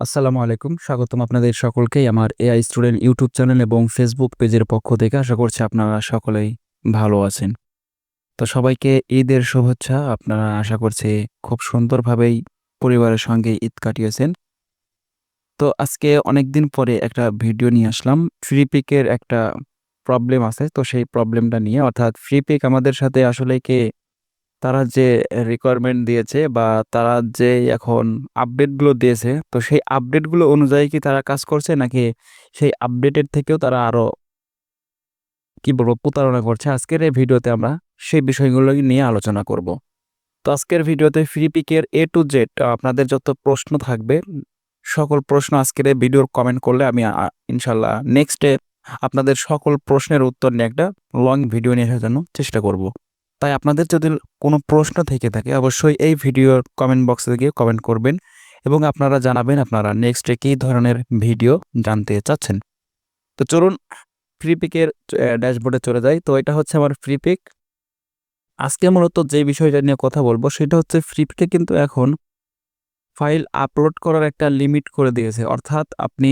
আসসালামু আলাইকুম, স্বাগতম আপনাদের সকলকেই আমার এআই স্টুডেন্ট ইউটিউব চ্যানেল এবং ফেসবুক পেজের পক্ষ থেকে। আশা করছি আপনারা সকলেই ভালো আছেন। তো সবাইকে ঈদের শুভেচ্ছা। আপনারা আশা করছি খুব সুন্দরভাবেই পরিবারের সঙ্গে ঈদ কাটিয়েছেন। তো আজকে অনেক দিন পরে একটা ভিডিও নিয়ে আসলাম। ফ্রি পিকের একটা প্রবলেম আছে। তো সেই প্রবলেমটা নিয়ে, অর্থাৎ ফ্রি পিক আমাদের সাথে আসলে কে তারা যে রিকোয়ারমেন্ট দিয়েছে বা তারা যে এখন আপডেটগুলো দিয়েছে, তো সেই আপডেটগুলো অনুযায়ী কি তারা কাজ করছে? নাকি সেই আপডেটের থেকেও তারা আরও কি বলব, প্রতারণা করছে? আজকের এই ভিডিওতে আমরা সেই বিষয়গুলো নিয়ে আলোচনা করব। তো আজকের ভিডিওতে ফ্রি এ টু জেড আপনাদের যত প্রশ্ন থাকবে, সকল প্রশ্ন আজকের এই ভিডিওর কমেন্ট করলে আমি ইনশাল্লাহ নেক্সটে আপনাদের সকল প্রশ্নের উত্তর নিয়ে একটা লং ভিডিও নিয়ে আসার জন্য চেষ্টা করব। তাই আপনাদের যদি কোনো প্রশ্ন থেকে থাকে, অবশ্যই এই ভিডিওর কমেন্ট বক্সে গিয়ে কমেন্ট করবেন এবং আপনারা জানাবেন আপনারা নেক্সটে কী ধরনের ভিডিও জানতে চাচ্ছেন। তো চলুন ফ্রি পিকের ড্যাশবোর্ডে চলে যাই। তো এটা হচ্ছে আমার ফ্রি পিক আজকে মূলত যে বিষয়টা নিয়ে কথা বলব, সেটা হচ্ছে ফ্রি পিকে কিন্তু এখন ফাইল আপলোড করার একটা লিমিট করে দিয়েছে। অর্থাৎ আপনি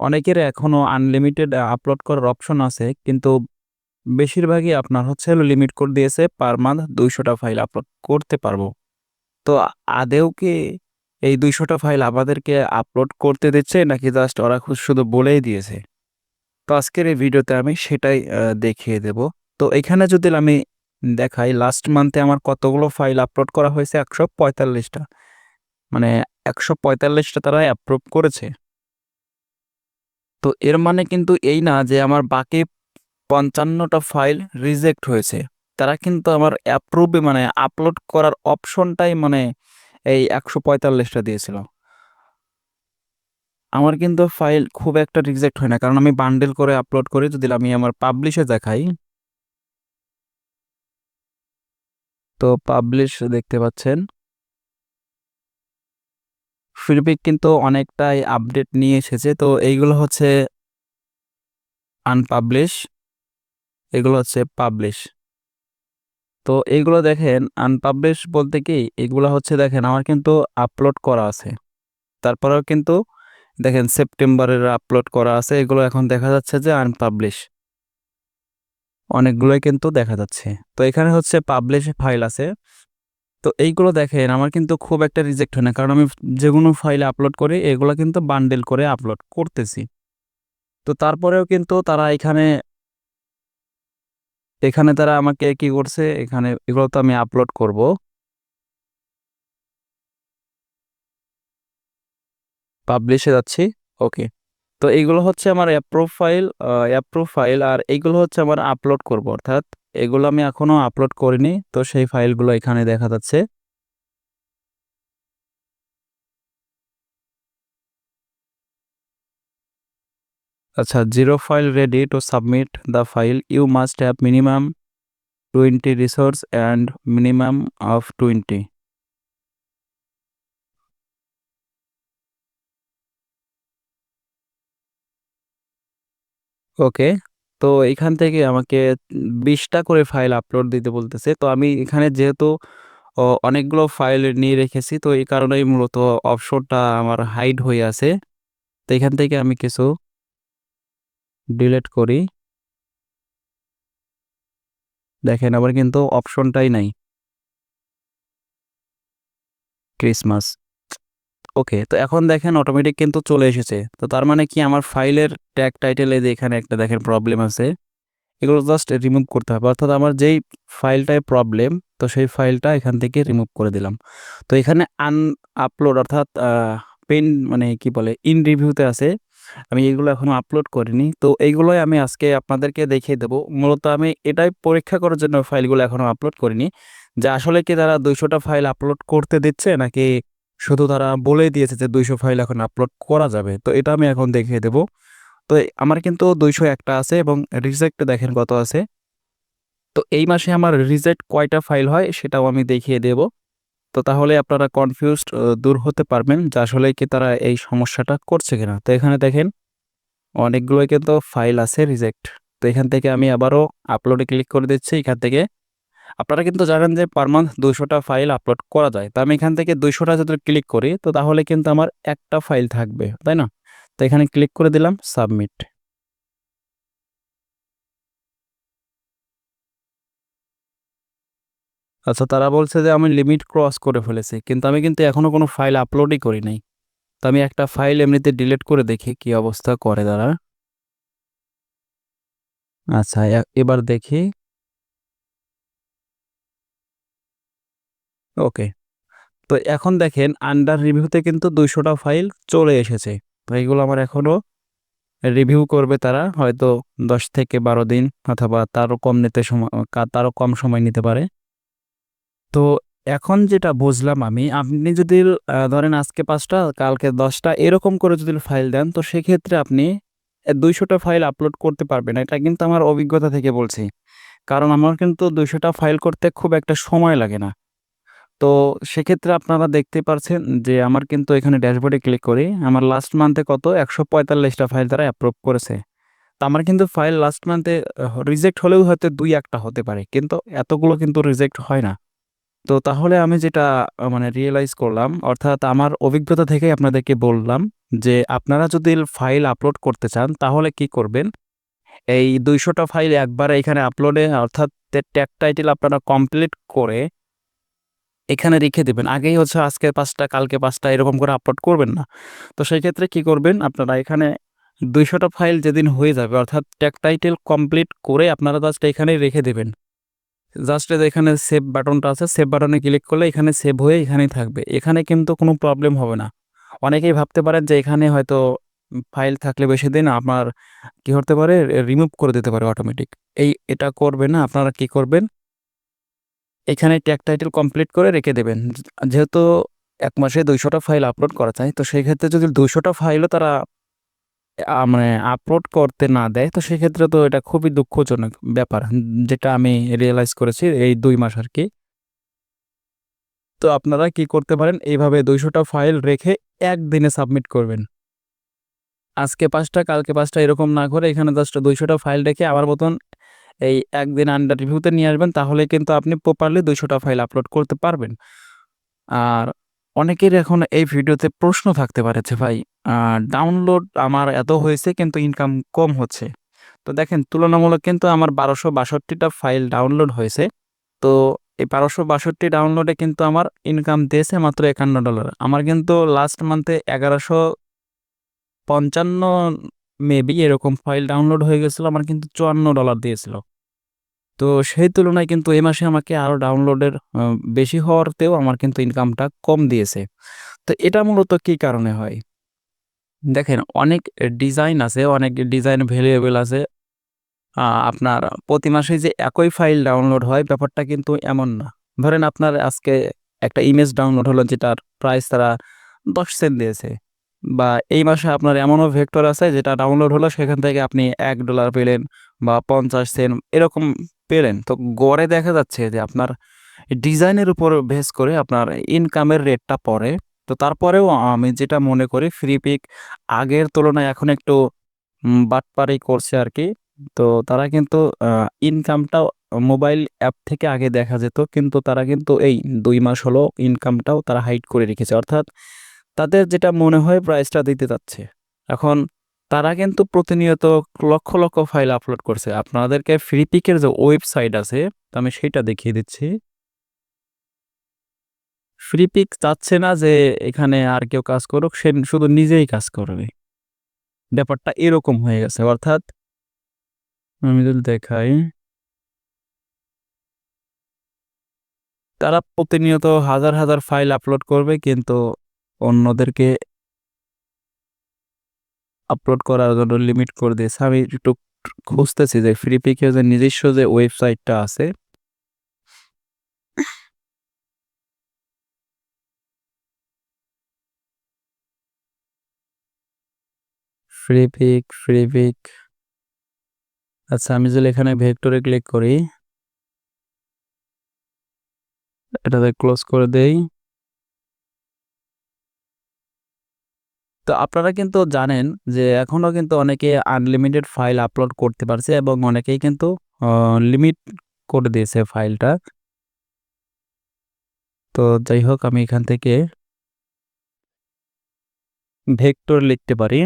অনেকের এখনও আনলিমিটেড আপলোড করার অপশন আছে, কিন্তু বেশিরভাগই আপনার হচ্ছে লিমিট করে দিয়েছে পার মান্থ দুইশোটা ফাইল আপলোড করতে পারব। তো আদেও কি এই দুইশোটা ফাইল আমাদেরকে আপলোড করতে দিচ্ছে নাকি জাস্ট ওরা শুধু বলেই দিয়েছে? তো আজকের এই ভিডিওতে আমি সেটাই দেখিয়ে দেব। তো এখানে যদি আমি দেখাই লাস্ট মান্থে আমার কতগুলো ফাইল আপলোড করা হয়েছে? একশো পঁয়তাল্লিশটা মানে একশো পঁয়তাল্লিশটা তারা অ্যাপ্রুভ করেছে। তো এর মানে কিন্তু এই না যে আমার বাকি পঞ্চান্নটা ফাইল রিজেক্ট হয়েছে। তারা কিন্তু আমার অ্যাপ্রুভে মানে আপলোড করার অপশনটাই মানে এই একশো পঁয়তাল্লিশটা দিয়েছিল। আমার কিন্তু ফাইল খুব একটা রিজেক্ট হয় না, কারণ আমি বান্ডেল করে আপলোড করি, যদি আমি আমার পাবলিশে দেখাই। তো পাবলিশ দেখতে পাচ্ছেন। ফিডব্যাক কিন্তু অনেকটাই আপডেট নিয়ে এসেছে, তো এইগুলো হচ্ছে আনপাবলিশ এগুলো হচ্ছে পাবলিশ তো এইগুলো দেখেন আনপাবলিশ বলতে কি? এগুলো হচ্ছে দেখেন, আমার কিন্তু আপলোড করা আছে। তারপরেও কিন্তু দেখেন সেপ্টেম্বরের আপলোড করা আছে, এগুলো এখন দেখা যাচ্ছে যে আনপাবলিশ অনেকগুলোই কিন্তু দেখা যাচ্ছে। তো এখানে হচ্ছে পাবলিশ ফাইল আছে। তো এইগুলো দেখেন, আমার কিন্তু খুব একটা রিজেক্ট হয় না, কারণ আমি যে কোনো ফাইল আপলোড করি, এগুলো কিন্তু বান্ডেল করে আপলোড করতেছি। তো তারপরেও কিন্তু তারা এখানে এখানে তারা আমাকে কি করছে? এখানে এগুলো তো আমি আপলোড করব। পাবলিশে যাচ্ছি। ওকে তো এইগুলো হচ্ছে আমার অ্যাপ ফাইল অ্যাপ ফাইল আর এইগুলো হচ্ছে আমার আপলোড করব, অর্থাৎ এগুলো আমি এখনও আপলোড করিনি। তো সেই ফাইলগুলো এখানে দেখা যাচ্ছে। আচ্ছা zero file ready to submit the file you must have minimum twenty resource and minimum of twenty okay তো এখান থেকে আমাকে বিশটা করে ফাইল আপলোড দিতে বলতেছে। তো আমি এখানে যেহেতু অনেকগুলো ফাইল নিয়ে রেখেছি, তো এই কারণেই মূলত অপশনটা আমার হাইড হয়ে আছে। তো এখান থেকে আমি কিছু ডিলিট করি। দেখেন আমার কিন্তু অপশনটাই নাই। ক্রিসমাস ওকে তো এখন দেখেন অটোমেটিক কিন্তু চলে এসেছে। তো তার মানে কি, আমার ফাইলের ট্যাগ টাইটেলে যে এখানে একটা দেখেন প্রবলেম আছে। এগুলো জাস্ট রিমুভ করতে হবে। অর্থাৎ আমার যেই ফাইলটায় প্রবলেম তো সেই ফাইলটা এখান থেকে রিমুভ করে দিলাম। তো এখানে আন আপলোড অর্থাৎ পেন মানে কি বলে ইন রিভিউতে আছে। আমি এগুলো এখনও আপলোড করিনি। তো এইগুলোই আমি আজকে আপনাদেরকে দেখিয়ে দেবো। মূলত আমি এটাই পরীক্ষা করার জন্য ফাইলগুলো এখনও আপলোড করিনি। যে আসলে কি তারা দুইশোটা ফাইল আপলোড করতে দিচ্ছে, নাকি শুধু তারা বলে দিয়েছে যে দুইশো ফাইল এখন আপলোড করা যাবে? তো এটা আমি এখন দেখিয়ে দেবো। তো আমার কিন্তু দুইশো একটা আছে এবং রিজেক্ট দেখেন কত আছে। তো এই মাসে আমার রিজেক্ট কয়টা ফাইল হয় সেটাও আমি দেখিয়ে দেব। তো তাহলে আপনারা কনফিউজড দূর হতে পারবেন যে আসলে কি তারা এই সমস্যাটা করছে কিনা। তো এখানে দেখেন, অনেকগুলোই কিন্তু ফাইল আছে রিজেক্ট তো এখান থেকে আমি আবারও আপলোডে ক্লিক করে দিচ্ছি। এখান থেকে আপনারা কিন্তু জানেন যে পার মান্থ দুশোটা ফাইল আপলোড করা যায়। তো আমি এখান থেকে দুইশোটা যদি ক্লিক করি, তো তাহলে কিন্তু আমার একটা ফাইল থাকবে, তাই না? তো এখানে ক্লিক করে দিলাম সাবমিট আচ্ছা তারা বলছে যে আমি লিমিট ক্রস করে ফেলেছি, কিন্তু আমি কিন্তু এখনও কোনো ফাইল আপলোডই করি নাই। তো আমি একটা ফাইল এমনিতে ডিলিট করে দেখি কি অবস্থা করে তারা। আচ্ছা এবার দেখি। ওকে, তো এখন দেখেন আন্ডার রিভিউতে কিন্তু দুইশোটা ফাইল চলে এসেছে। তো এইগুলো আমার এখনও রিভিউ করবে তারা, হয়তো দশ থেকে বারো দিন, অথবা তারও কম নিতে সময় তারও কম সময় নিতে পারে। তো এখন যেটা বুঝলাম আমি, আপনি যদি ধরেন আজকে পাঁচটা, কালকে দশটা, এরকম করে যদি ফাইল দেন, তো সেক্ষেত্রে আপনি দুইশোটা ফাইল আপলোড করতে পারবেন। এটা কিন্তু আমার অভিজ্ঞতা থেকে বলছি। কারণ আমার কিন্তু দুইশোটা ফাইল করতে খুব একটা সময় লাগে না। তো সেক্ষেত্রে আপনারা দেখতে পারছেন যে আমার কিন্তু এখানে ড্যাশবোর্ডে ক্লিক করি আমার লাস্ট মান্থে কত? একশো পঁয়তাল্লিশটা ফাইল তারা অ্যাপ্রুভ করেছে। তো আমার কিন্তু ফাইল লাস্ট মান্থে রিজেক্ট হলেও হয়তো দুই একটা হতে পারে, কিন্তু এতগুলো কিন্তু রিজেক্ট হয় না। তো তাহলে আমি যেটা মানে রিয়েলাইজ করলাম, অর্থাৎ আমার অভিজ্ঞতা থেকেই আপনাদেরকে বললাম যে আপনারা যদি ফাইল আপলোড করতে চান, তাহলে কি করবেন? এই দুইশোটা ফাইল একবারে এখানে আপলোডে অর্থাৎ ট্যাগ টাইটেল আপনারা কমপ্লিট করে এখানে রেখে দেবেন। আগেই হচ্ছে আজকে পাঁচটা, কালকে পাঁচটা এরকম করে আপলোড করবেন না। তো সেই ক্ষেত্রে কি করবেন? আপনারা এখানে দুইশোটা ফাইল যেদিন হয়ে যাবে, অর্থাৎ ট্যাগ টাইটেল কমপ্লিট করে আপনারা জাস্ট এখানেই রেখে দেবেন। জাস্ট এখানে সেভ বাটনটা আছে সেভ বাটনে ক্লিক করলে এখানে সেভ হয়ে এখানেই থাকবে। এখানে কিন্তু কোনো প্রবলেম হবে না। অনেকেই ভাবতে পারেন যে এখানে হয়তো ফাইল থাকলে বেশি দিন আপনার কি হতে পারে? রিমুভ করে দিতে পারে অটোমেটিক এই এটা করবে না, আপনারা কি করবেন? এখানে ট্যাগ টাইটেল কমপ্লিট করে রেখে দেবেন। যেহেতু এক মাসে দুইশোটা ফাইল আপলোড করা চাই তো সেই ক্ষেত্রে যদি দুইশোটা ফাইলও তারা মানে আপলোড করতে না দেয়। তো সেক্ষেত্রে তো এটা খুবই দুঃখজনক ব্যাপার, যেটা আমি রিয়েলাইজ করেছি এই দুই মাস আর কি তো আপনারা কি করতে পারেন, এইভাবে দুইশোটা ফাইল রেখে একদিনে সাবমিট করবেন। আজকে পাঁচটা, কালকে পাঁচটা এরকম না করে এখানে জাস্ট দুইশোটা ফাইল রেখে আবার মতন এই একদিন আন্ডার রিভিউতে নিয়ে আসবেন, তাহলে কিন্তু আপনি প্রপারলি দুইশোটা ফাইল আপলোড করতে পারবেন। আর অনেকের এখন এই ভিডিওতে প্রশ্ন থাকতে পারেছে ভাই ডাউনলোড আমার এত হয়েছে কিন্তু ইনকাম কম হচ্ছে। তো দেখেন, তুলনামূলক কিন্তু আমার বারোশো বাষট্টিটা ফাইল ডাউনলোড হয়েছে। তো এই বারোশো বাষট্টি ডাউনলোডে কিন্তু আমার ইনকাম দিয়েছে মাত্র একান্ন ডলার আমার কিন্তু লাস্ট মান্থে এগারোশো পঞ্চান্ন মেবি এরকম ফাইল ডাউনলোড হয়ে গেছিল, আমার কিন্তু চুয়ান্ন ডলার দিয়েছিল। তো সেই তুলনায় কিন্তু এই মাসে আমাকে আরও ডাউনলোডের বেশি হওয়ারতেও আমার কিন্তু ইনকামটা কম দিয়েছে। তো এটা মূলত কী কারণে হয়? দেখেন, অনেক ডিজাইন আছে, অনেক ডিজাইন ভ্যালুয়েবল আছে। আপনার প্রতি মাসে যে একই ফাইল ডাউনলোড হয়, ব্যাপারটা কিন্তু এমন না। ধরেন আপনার আজকে একটা ইমেজ ডাউনলোড হলো, যেটার প্রাইস তারা দশ সেন্ট দিয়েছে। বা এই মাসে আপনার এমনও ভেক্টর আছে, যেটা ডাউনলোড হলো, সেখান থেকে আপনি এক ডলার পেলেন বা পঞ্চাশ সেন্ট এরকম পেলেন। তো গড়ে দেখা যাচ্ছে যে আপনার ডিজাইনের উপর বেস করে আপনার ইনকামের রেটটা পড়ে। তো তারপরেও আমি যেটা মনে করি, ফ্রি পিক আগের তুলনায় এখন একটু বাটপারি করছে আর কি তো তারা কিন্তু ইনকামটাও মোবাইল অ্যাপ থেকে আগে দেখা যেত, কিন্তু তারা কিন্তু এই দুই মাস হলো ইনকামটাও তারা হাইড করে রেখেছে। অর্থাৎ তাদের যেটা মনে হয় প্রাইসটা দিতে যাচ্ছে এখন তারা কিন্তু প্রতিনিয়ত লক্ষ লক্ষ ফাইল আপলোড করছে। আপনাদেরকে ফ্রি পিকের যে ওয়েবসাইট আছে, তো আমি সেটা দেখিয়ে দিচ্ছি। ফ্রি পিক চাচ্ছে না যে এখানে আর কেউ কাজ করুক, সে শুধু নিজেই কাজ করবে। ব্যাপারটা এরকম হয়ে গেছে, অর্থাৎ আমি যদি দেখাই, তারা প্রতিনিয়ত হাজার হাজার ফাইল আপলোড করবে, কিন্তু অন্যদেরকে আপলোড করার জন্য লিমিট করে দিয়েছে আমি একটু খুঁজতেছি যে ফ্রি পিকে যে নিজস্ব যে ওয়েবসাইটটা আছে ফ্রি পিক আচ্ছা আমি যদি এখানে ভেক্টরে ক্লিক করি, এটাতে ক্লোজ করে দেই। তো আপনারা কিন্তু জানেন যে এখনও কিন্তু অনেকে আনলিমিটেড ফাইল আপলোড করতে পারছে এবং অনেকেই কিন্তু লিমিট করে দিয়েছে ফাইলটা তো যাই হোক, আমি এখান থেকে ভেক্টর লিখতে পারি।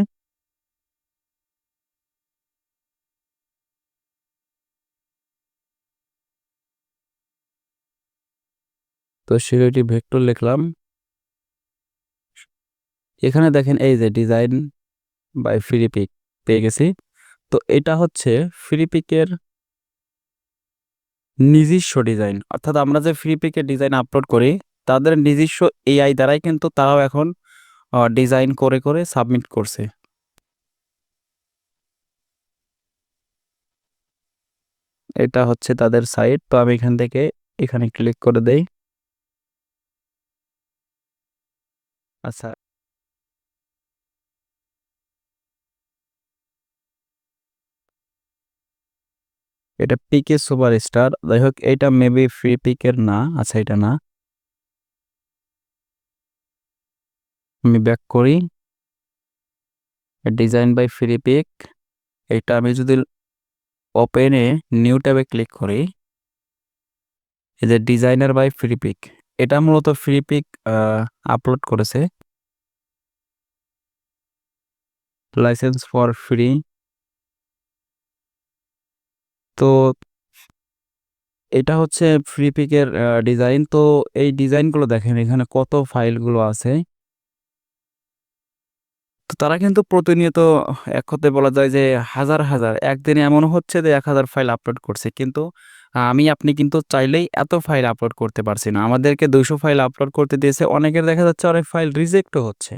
তো সেটি ভেক্টর লিখলাম। এখানে দেখেন এই যে ডিজাইন বাই ফ্রিপিক পেয়ে গেছি। তো এটা হচ্ছে ফ্রিপিকের নিজস্ব ডিজাইন অর্থাৎ আমরা যে ফ্রিপিকের ডিজাইন আপলোড করি, তাদের নিজস্ব এআই দ্বারাই কিন্তু তারাও এখন ডিজাইন করে করে সাবমিট করছে। এটা হচ্ছে তাদের সাইট তো আমি এখান থেকে এখানে ক্লিক করে দেই। আচ্ছা এটা পিকে সুপার স্টার যাই হোক এটা মেবি ফ্রি পিকের না আচ্ছা এটা না। আমি ব্যাক করি। ডিজাইন বাই ফ্রি পিক এটা আমি যদি ওপেনে নিউ ট্যাবে ক্লিক করি, এই যে ডিজাইনার বাই ফ্রি পিক এটা মূলত ফ্রি পিক আপলোড করেছে। লাইসেন্স ফর ফ্রি তো এটা হচ্ছে ফ্রি পিকের ডিজাইন তো এই ডিজাইনগুলো দেখেন, এখানে কত ফাইলগুলো আছে। তো তারা কিন্তু প্রতিনিয়ত এক কথায় বলা যায় যে হাজার হাজার, একদিনে এমন হচ্ছে যে এক হাজার ফাইল আপলোড করছে। কিন্তু আমি, আপনি কিন্তু চাইলেই এত ফাইল আপলোড করতে পারছি না। আমাদেরকে দুইশো ফাইল আপলোড করতে দিয়েছে, অনেকের দেখা যাচ্ছে অনেক ফাইল রিজেক্টও হচ্ছে।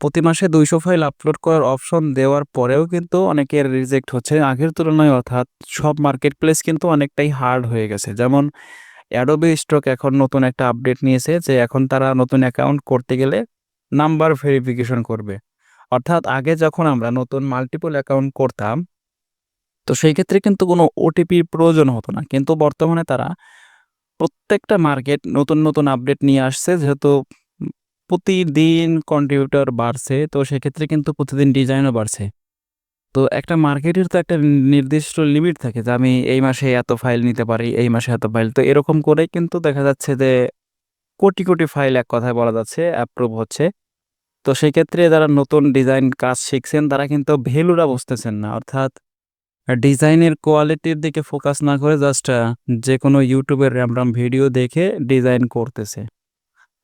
প্রতি মাসে দুইশো ফাইল আপলোড করার অপশন দেওয়ার পরেও কিন্তু অনেকের রিজেক্ট হচ্ছে। আগের তুলনায় অর্থাৎ সব মার্কেট প্লেস কিন্তু অনেকটাই হার্ড হয়ে গেছে। যেমন অ্যাডোবি স্টক এখন নতুন একটা আপডেট নিয়েছে যে এখন তারা নতুন অ্যাকাউন্ট করতে গেলে নাম্বার ভেরিফিকেশন করবে। অর্থাৎ আগে যখন আমরা নতুন মাল্টিপল অ্যাকাউন্ট করতাম, তো সেই ক্ষেত্রে কিন্তু কোনো ওটিপির প্রয়োজন হতো না। কিন্তু বর্তমানে তারা প্রত্যেকটা মার্কেট নতুন নতুন আপডেট নিয়ে আসছে, যেহেতু প্রতিদিন কন্ট্রিবিউটর বাড়ছে, তো সেক্ষেত্রে কিন্তু প্রতিদিন ডিজাইনও বাড়ছে। তো একটা মার্কেটের তো একটা নির্দিষ্ট লিমিট থাকে যে আমি এই মাসে এত ফাইল নিতে পারি, এই মাসে এত ফাইল। তো এরকম করে কিন্তু দেখা যাচ্ছে যে কোটি কোটি ফাইল এক কথায় বলা যাচ্ছে অ্যাপ্রুভ হচ্ছে। তো সেক্ষেত্রে যারা নতুন ডিজাইন কাজ শিখছেন, তারা কিন্তু ভ্যালুরা বুঝতেছেন না। অর্থাৎ ডিজাইনের কোয়ালিটির দিকে ফোকাস না করে জাস্ট যে কোনো ইউটিউবের র্যাম র্যাম ভিডিও দেখে ডিজাইন করতেছে।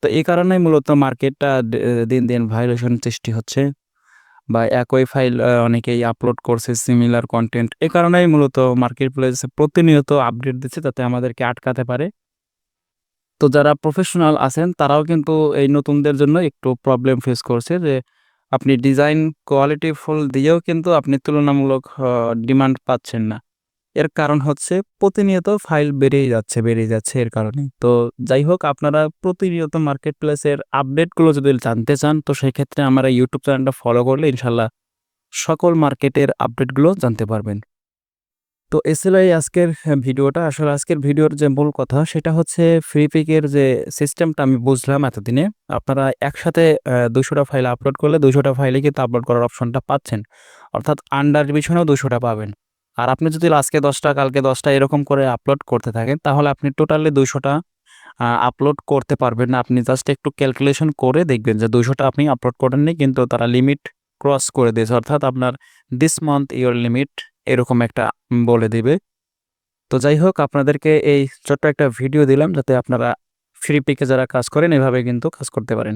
তো এই কারণেই মূলত মার্কেটটা দিন দিন ভাইলেশন সৃষ্টি হচ্ছে বা একই ফাইল অনেকেই আপলোড করছে সিমিলার কন্টেন্ট এ কারণেই মূলত মার্কেট প্লেসে প্রতিনিয়ত আপডেট দিচ্ছে যাতে আমাদেরকে আটকাতে পারে। তো যারা প্রফেশনাল আছেন, তারাও কিন্তু এই নতুনদের জন্য একটু প্রবলেম ফেস করছে যে আপনি ডিজাইন কোয়ালিটি ফুল দিয়েও কিন্তু আপনি তুলনামূলক ডিমান্ড পাচ্ছেন না। এর কারণ হচ্ছে প্রতিনিয়ত ফাইল বেড়েই যাচ্ছে বেড়ে যাচ্ছে এর কারণে। তো যাই হোক, আপনারা প্রতিনিয়ত মার্কেট প্লেসের আপডেটগুলো যদি জানতে চান, তো সেই ক্ষেত্রে আমরা ইউটিউব চ্যানেলটা ফলো করলে ইনশাল্লাহ সকল মার্কেটের আপডেটগুলো জানতে পারবেন। তো এসএলআই আজকের ভিডিওটা, আসলে আজকের ভিডিওর যে মূল কথা, সেটা হচ্ছে ফ্রি পিকের যে সিস্টেমটা আমি বুঝলাম এতদিনে। আপনারা একসাথে দুশোটা ফাইল আপলোড করলে দুশোটা ফাইলে কিন্তু আপলোড করার অপশনটা পাচ্ছেন। অর্থাৎ আন্ডার ডিভিশনেও দুশোটা পাবেন। আর আপনি যদি আজকে দশটা, কালকে দশটা এরকম করে আপলোড করতে থাকেন, তাহলে আপনি টোটালি দুইশোটা আপলোড করতে পারবেন না। আপনি জাস্ট একটু ক্যালকুলেশন করে দেখবেন যে দুইশোটা আপনি আপলোড করেননি, কিন্তু তারা লিমিট ক্রস করে দিয়েছে। অর্থাৎ আপনার দিস মান্থ ইয়োর লিমিট এরকম একটা বলে দিবে। তো যাই হোক, আপনাদেরকে এই ছোট্ট একটা ভিডিও দিলাম যাতে আপনারা ফ্রি পিকে যারা কাজ করেন, এভাবে কিন্তু কাজ করতে পারেন।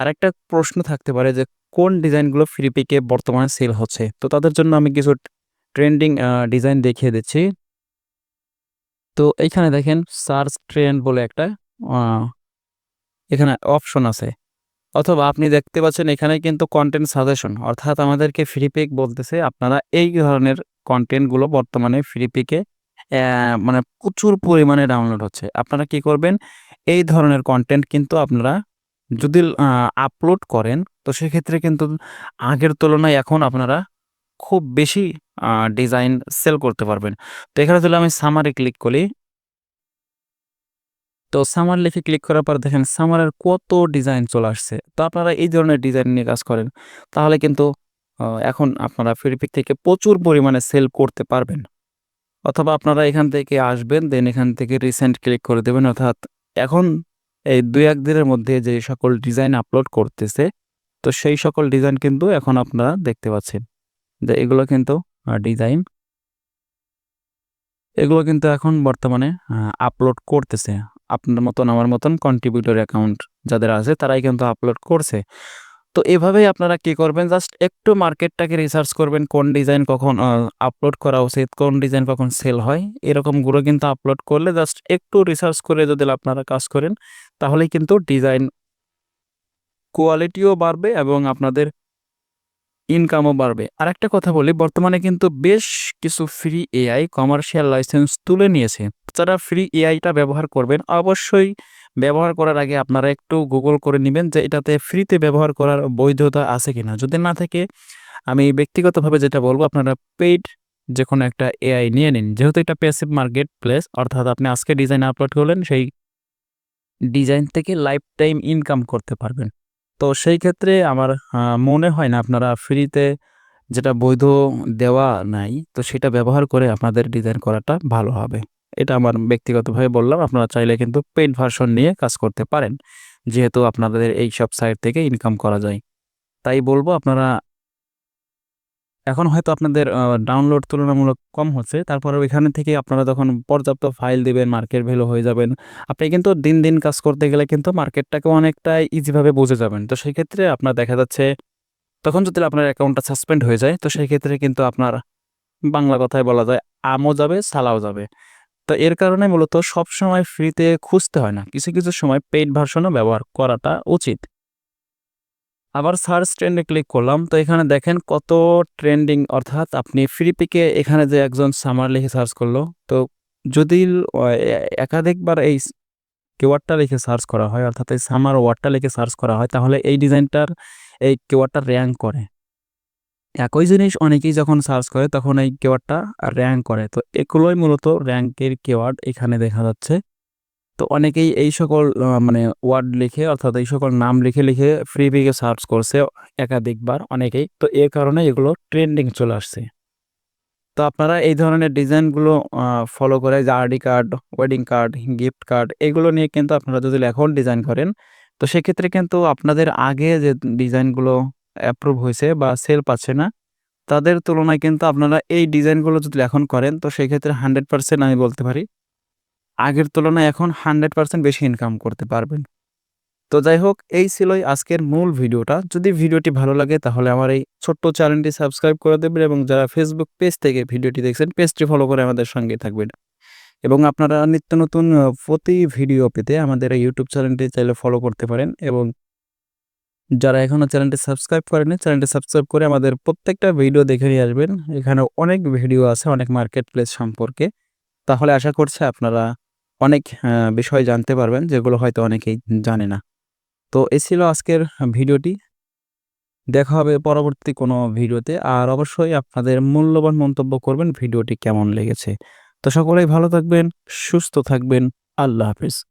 আর একটা প্রশ্ন থাকতে পারে যে, কোন ডিজাইনগুলো ফ্রি পিকে বর্তমানে সেল হচ্ছে? তো তাদের জন্য আমি কিছু ট্রেন্ডিং ডিজাইন দেখিয়ে দিচ্ছি। তো এইখানে দেখেন সার্চ ট্রেন্ড বলে একটা এখানে অপশন আছে। অথবা আপনি দেখতে পাচ্ছেন এখানে কিন্তু কন্টেন্ট সাজেশন অর্থাৎ আমাদেরকে ফ্রি পিক বলতেছে, আপনারা এই ধরনের কন্টেন্টগুলো বর্তমানে ফ্রি পিকে মানে প্রচুর পরিমাণে ডাউনলোড হচ্ছে। আপনারা কি করবেন? এই ধরনের কন্টেন্ট কিন্তু আপনারা যদি আপলোড করেন, তো সেক্ষেত্রে কিন্তু আগের তুলনায় এখন আপনারা খুব বেশি ডিজাইন সেল করতে পারবেন। তো এখানে যদি আমি সামারে ক্লিক করি। তো সামার লিখে ক্লিক করার পর দেখেন সামারের কত ডিজাইন চলে আসছে। তো আপনারা এই ধরনের ডিজাইন নিয়ে কাজ করেন। তাহলে কিন্তু এখন আপনারা ফ্রিপিক থেকে প্রচুর পরিমাণে সেল করতে পারবেন। অথবা আপনারা এখান থেকে আসবেন দেন এখান থেকে রিসেন্ট ক্লিক করে দেবেন। অর্থাৎ এখন এই দুই এক দিনের মধ্যে যে সকল ডিজাইন আপলোড করতেছে, তো সেই সকল ডিজাইন কিন্তু এখন আপনারা দেখতে পাচ্ছেন। এগুলো কিন্তু ডিজাইন এগুলো কিন্তু এখন বর্তমানে আপলোড করতেছে। আপনার মতন, আমার মতন কন্ট্রিবিউটর অ্যাকাউন্ট যাদের আছে, তারাই কিন্তু আপলোড করছে। তো এভাবেই আপনারা কি করবেন? জাস্ট একটু মার্কেটটাকে রিসার্চ করবেন, কোন ডিজাইন কখন আপলোড করা উচিত, কোন ডিজাইন কখন সেল হয় এরকমগুলো কিন্তু আপলোড করলে জাস্ট একটু রিসার্চ করে যদি আপনারা কাজ করেন, তাহলেই কিন্তু ডিজাইন কোয়ালিটিও বাড়বে এবং আপনাদের ইনকামও বাড়বে। আরেকটা কথা বলি, বর্তমানে কিন্তু বেশ কিছু ফ্রি এআই কমার্শিয়াল লাইসেন্স তুলে নিয়েছে। যারা ফ্রি এআইটা ব্যবহার করবেন, অবশ্যই ব্যবহার করার আগে আপনারা একটু গুগল করে নেবেন যে এটাতে ফ্রিতে ব্যবহার করার বৈধতা আছে কিনা। যদি না থাকে, আমি ব্যক্তিগতভাবে যেটা বলব, আপনারা পেইড যে কোনো একটা এআই নিয়ে নিন। যেহেতু এটা প্যাসিভ মার্কেট প্লেস অর্থাৎ আপনি আজকে ডিজাইন আপলোড করলেন, সেই ডিজাইন থেকে লাইফ টাইম ইনকাম করতে পারবেন। তো সেই ক্ষেত্রে আমার মনে হয় না আপনারা ফ্রিতে যেটা বৈধ দেওয়া নাই, তো সেটা ব্যবহার করে আপনাদের ডিজাইন করাটা ভালো হবে। এটা আমার ব্যক্তিগতভাবে বললাম, আপনারা চাইলে কিন্তু পেইড ভার্সন নিয়ে কাজ করতে পারেন, যেহেতু আপনাদের এই সব সাইট থেকে ইনকাম করা যায়। তাই বলব আপনারা এখন হয়তো আপনাদের ডাউনলোড তুলনামূলক কম হচ্ছে। তারপরে এখানে থেকে আপনারা যখন পর্যাপ্ত ফাইল দিবেন মার্কেট ভ্যালু হয়ে যাবেন, আপনি কিন্তু দিন দিন কাজ করতে গেলে কিন্তু মার্কেটটাকে অনেকটাই ইজিভাবে বুঝে যাবেন। তো সেই ক্ষেত্রে আপনার দেখা যাচ্ছে, তখন যদি আপনার অ্যাকাউন্টটা সাসপেন্ড হয়ে যায়, তো সেই ক্ষেত্রে কিন্তু আপনার বাংলা কথায় বলা যায়, আমও যাবে, সালাও যাবে। তো এর কারণে মূলত সবসময় ফ্রিতে খুঁজতে হয় না। কিছু কিছু সময় পেইড ভার্সনও ব্যবহার করাটা উচিত। আবার সার্চ ট্রেন্ডে ক্লিক করলাম। তো এখানে দেখেন কত ট্রেন্ডিং অর্থাৎ আপনি ফ্রি পিকে এখানে যে একজন সামার লিখে সার্চ করল। তো যদি একাধিকবার এই কেওয়ার্ডটা লিখে সার্চ করা হয়, অর্থাৎ এই সামার ওয়ার্ডটা লিখে সার্চ করা হয়, তাহলে এই ডিজাইনটার এই কেওয়ার্ডটা র্যাঙ্ক করে। একই জিনিস অনেকেই যখন সার্চ করে, তখন এই কেওয়ার্ডটা র্যাঙ্ক করে। তো এগুলোই মূলত র্যাঙ্কের কেওয়ার্ড এখানে দেখা যাচ্ছে। তো অনেকেই এই সকল মানে ওয়ার্ড লিখে অর্থাৎ এই সকল নাম লিখে লিখে ফ্রি পিকে সার্চ করছে একাধিকবার অনেকেই। তো এর কারণে এগুলো ট্রেন্ডিং চলে আসছে। তো আপনারা এই ধরনের ডিজাইনগুলো ফলো করে যে RD card wedding card gift card এগুলো নিয়ে কিন্তু আপনারা যদি এখন ডিজাইন করেন, তো সেক্ষেত্রে কিন্তু আপনাদের আগে যে ডিজাইনগুলো অ্যাপ্রুভ হয়েছে বা সেল পাচ্ছে না, তাদের তুলনায় কিন্তু আপনারা এই ডিজাইনগুলো যদি এখন করেন, তো সেক্ষেত্রে হান্ড্রেড পার্সেন্ট আমি বলতে পারি আগের তুলনায় এখন হান্ড্রেড পার্সেন্ট বেশি ইনকাম করতে পারবেন। তো যাই হোক, এই ছিলই আজকের মূল ভিডিওটা। যদি ভিডিওটি ভালো লাগে, তাহলে আমার এই ছোট্ট চ্যানেলটি সাবস্ক্রাইব করে দেবেন এবং যারা ফেসবুক পেজ থেকে ভিডিওটি দেখছেন পেজটি ফলো করে আমাদের সঙ্গে থাকবেন। এবং আপনারা নিত্য নতুন প্রতি ভিডিও পেতে আমাদের এই ইউটিউব চ্যানেলটি চাইলে ফলো করতে পারেন এবং যারা এখনও চ্যানেলটি সাবস্ক্রাইব করেনি চ্যানেলটি সাবস্ক্রাইব করে আমাদের প্রত্যেকটা ভিডিও দেখে নিয়ে আসবেন। এখানে অনেক ভিডিও আছে, অনেক মার্কেট প্লেস সম্পর্কে। তাহলে আশা করছি আপনারা অনেক বিষয় জানতে পারবেন, যেগুলো হয়তো অনেকেই জানে না। তো এ ছিল আজকের ভিডিওটি। দেখা হবে পরবর্তী কোনো ভিডিওতে। আর অবশ্যই আপনাদের মূল্যবান মন্তব্য করবেন ভিডিওটি কেমন লেগেছে। তো সকলেই ভালো থাকবেন, সুস্থ থাকবেন। আল্লাহ হাফিজ।